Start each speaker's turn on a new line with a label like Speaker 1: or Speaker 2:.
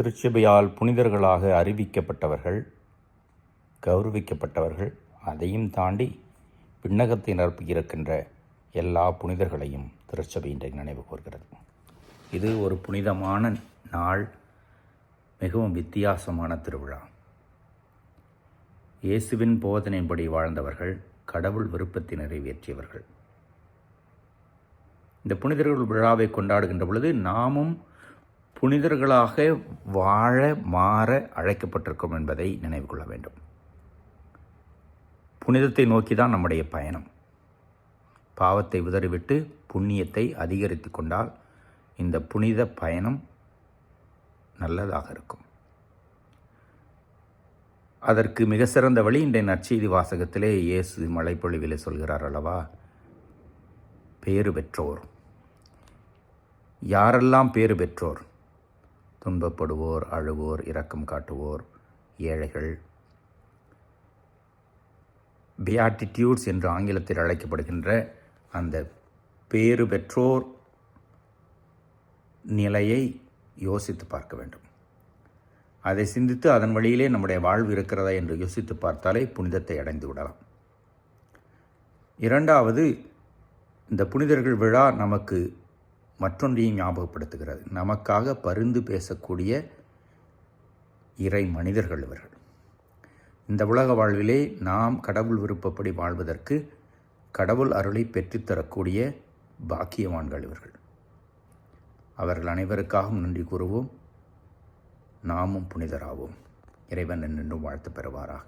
Speaker 1: திருச்சபையால் புனிதர்களாக அறிவிக்கப்பட்டவர்கள் கௌரவிக்கப்பட்டவர்கள் அதையும் தாண்டி விண்ணகத்தை நிரப்பியிருக்கின்ற எல்லா புனிதர்களையும் திருச்சபை இன்றைக்கு நினைவு கூர்கிறது. இது ஒரு புனிதமான நாள் மிகவும் வித்தியாசமான திருவிழா. இயேசுவின் போதனையின்படி வாழ்ந்தவர்கள் கடவுள் விருப்பத்தை நிறைவேற்றியவர்கள். இந்த புனிதர்கள் விழாவை கொண்டாடுகின்ற பொழுது நாமும் புனிதர்களாக வாழ மாற அழைக்கப்பட்டிருக்கோம் என்பதை நினைவு கொள்ள வேண்டும். புனிதத்தை நோக்கி தான் நம்முடைய பயணம். பாவத்தை உதறிவிட்டு புண்ணியத்தை அதிகரித்து கொண்டால் இந்த புனித பயணம் நல்லதாக இருக்கும். அதற்கு மிக சிறந்த வழி இன்றைய நற்செய்தி வாசகத்திலே இயேசு மலைப்பொழிவிலே சொல்கிறார் அல்லவா? பேறு பெற்றோர். யாரெல்லாம் பேறு பெற்றோர்? துன்பப்படுவோர் அழுவோர் இரக்கம் காட்டுவோர் ஏழைகள். பியாட்டிடியூட்ஸ் என்று ஆங்கிலத்தில் அழைக்கப்படுகின்ற அந்த பேறு பெற்றோர் நிலையை யோசித்து பார்க்க வேண்டும். அதை சிந்தித்து அதன் வழியிலே நம்முடைய வாழ்வு இருக்கிறதா என்று யோசித்து பார்த்தாலே புனிதத்தை அடைந்து விடலாம். இரண்டாவது இந்த புனிதர்கள் விழா நமக்கு மற்றொன்றையும் ஞாபகப்படுத்துகிறது. நமக்காக பரிந்து பேசக்கூடிய இறை மனிதர்கள் இவர்கள். இந்த உலக வாழ்விலே நாம் கடவுள் விருப்பப்படி வாழ்வதற்கு கடவுள் அருளை பெற்றுத்தரக்கூடிய பாக்கியவான்கள் இவர்கள். அவர்கள் அனைவருக்காகவும் நன்றி கூறுவோம். நாமும் புனிதராவோம். இறைவன் என்றென்றும் வாழ்த்து பெறுவாராக.